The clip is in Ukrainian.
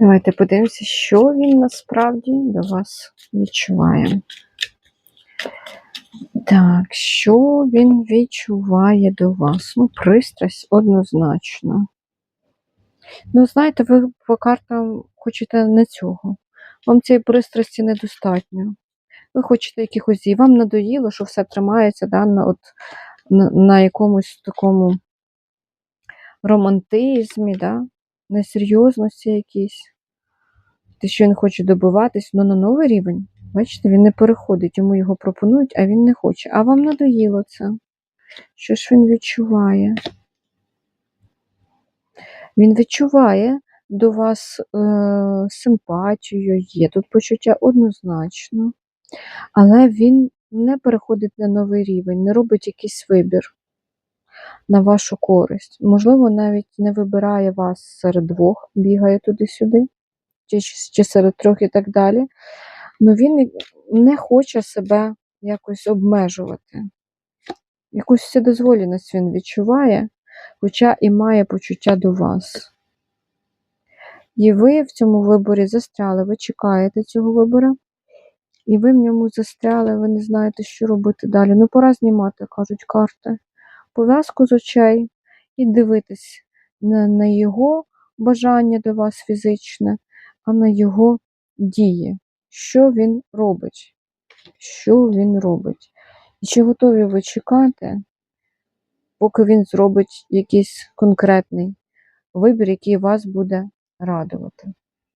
Давайте подивимося, що він насправді до вас відчуває. Так, що він відчуває до вас? Ну, пристрасть однозначно. Ну, знаєте, ви по картам хочете не цього. Вам цієї пристрасті недостатньо. Ви хочете якихось дій. Вам надоїло, що все тримається да, на, от, на, на якомусь такому романтизмі, да? Несерйозності якійсь. Те, що він хоче добиватись, але на новий рівень. Бачите, він не переходить, йому його пропонують, а він не хоче. А вам надоїло це. Що ж він відчуває? Він відчуває до вас е, симпатію, є тут почуття однозначно, але він не переходить на новий рівень, не робить якийсь вибір на вашу користь. Можливо, навіть не вибирає вас серед двох, бігає туди-сюди, чи, чи серед трьох і так далі. Ну він не хоче себе якось обмежувати. Якусь вседозволеність він відчуває, хоча і має почуття до вас. І ви в цьому виборі застряли, ви чекаєте цього вибору, і ви в ньому застряли, ви не знаєте, що робити далі. Ну, пора знімати, кажуть карти. Пов'язку з очей і дивитись не на його бажання до вас фізичне, а на його дії. Що він робить? Що він робить? І чи готові ви чекати, поки він зробить якийсь конкретний вибір, який вас буде радувати?